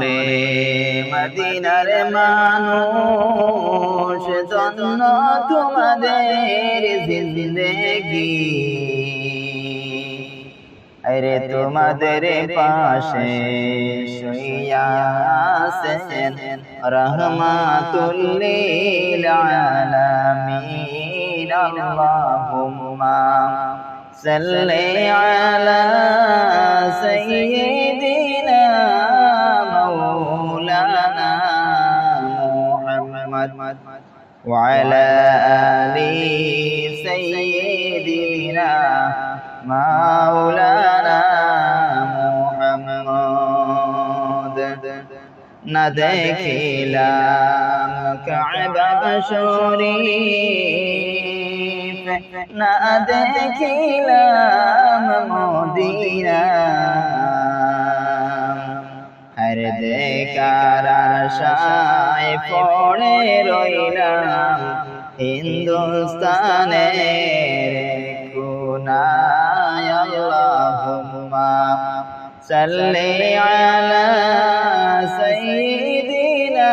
রে মদিনার মানুষ, জন্য তোমাদের জিন্দগি। আরে তোমাদের পাশে শুয়াছেন রহমাতুল্লিল আলামিন। আল্লাহুম্মা সাল্লি আলা সাইয়্যিদিনা وعلى آل سيدنا مولانا محمد. ندخلام كعبة شريف ندخلام مدينة দেখার আশায় পড়ে রইলাম হিন্দুস্তানে কুনায় আল্লাহুম্মা সাল্লি আলা সাইয়্যিদিনা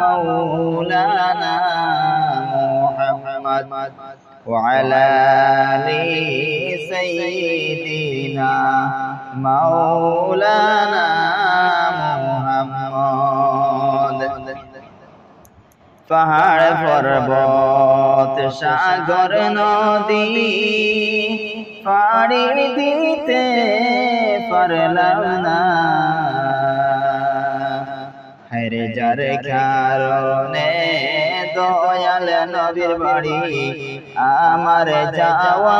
মাওলানা মুহাম্মদ ওয়া مولانا محمد পাহাড় পর্বত সাগর নদী পাড়ি দিতে পারলাম না হরে যার কারণে দয়াল নবীর বাড়ি আমার যাওয়া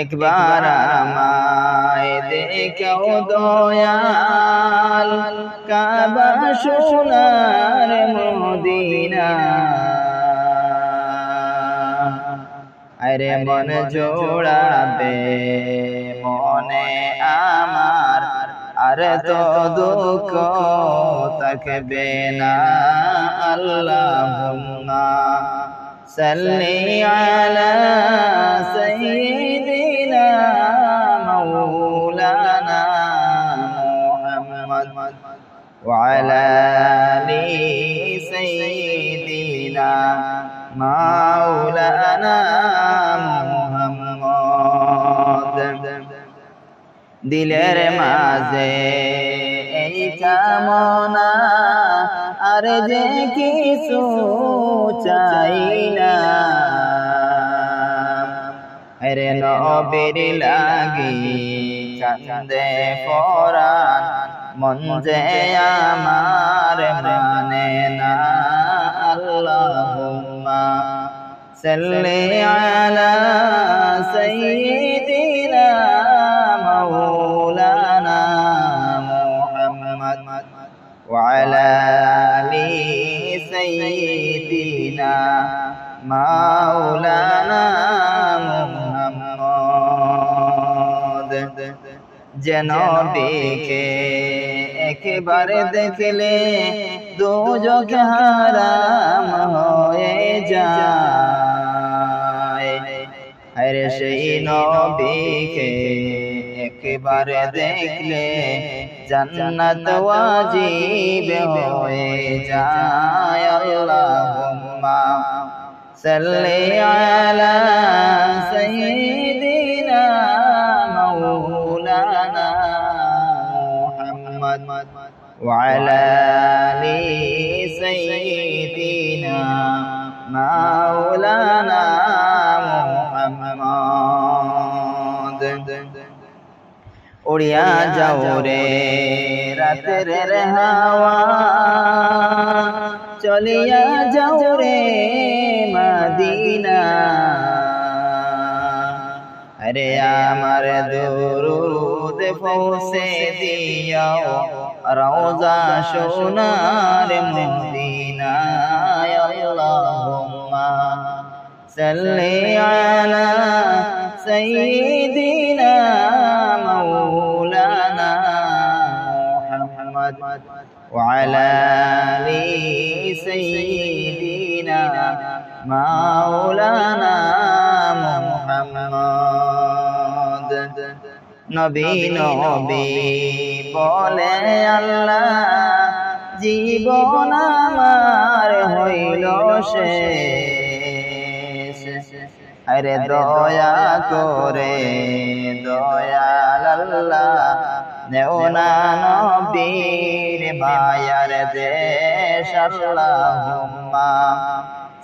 একবার আমায় দেখাও দয়াল, কাবা সোনার মদিনা। আরে মন জোড়াবে মনে আমার, আর তো দুঃখ থাকবে না। আল্লাহুম্মা সাল্লি আলা সাইয়্যিদিনা মাওলানা মুহাম্মদ وعلى آل سيدنا مولانا محمد দিলের মাঝে এই কামনা আর যে কিছু নবীর লাগি কান্দে পরাণ মন যে আমার মানে না আল্লাহুম্মা। সাল্লি আলা সাইয়্যিদিনা যেন বিকে একবার দেখলে দুজক হারাম হয়ে যায়। আরে সেই নবীকে একবার দেখলে জান্নাত ওয়াজিব হয়ে যায়। আল্লাহুম্মা সাল্লি আলা সাইয়্যিদিনা মুহাম্মদ وعلى آل سيدنا مولانا محمد উড়িয়া যাও রে রাতের হাওয়া চলিয়া যাও রে মদিনা আরে আমার দুরুদ পৌঁছে দিও রওজা সোনার মদিনায় আল্লাহ صل على سيدنا مولانا محمد وعلى آل سيدنا مولانا محمد নবী নবী বলে আল্লাহ জীবন আমার হইল শেষ। আরে দয়া করে দয়াল আল্লাহ নেও না নবীর মায়ার দেশ। আল্লাহুম্মা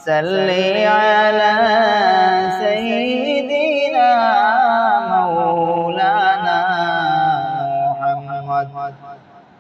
সাল্লি আলা সাইয়্যিদিনা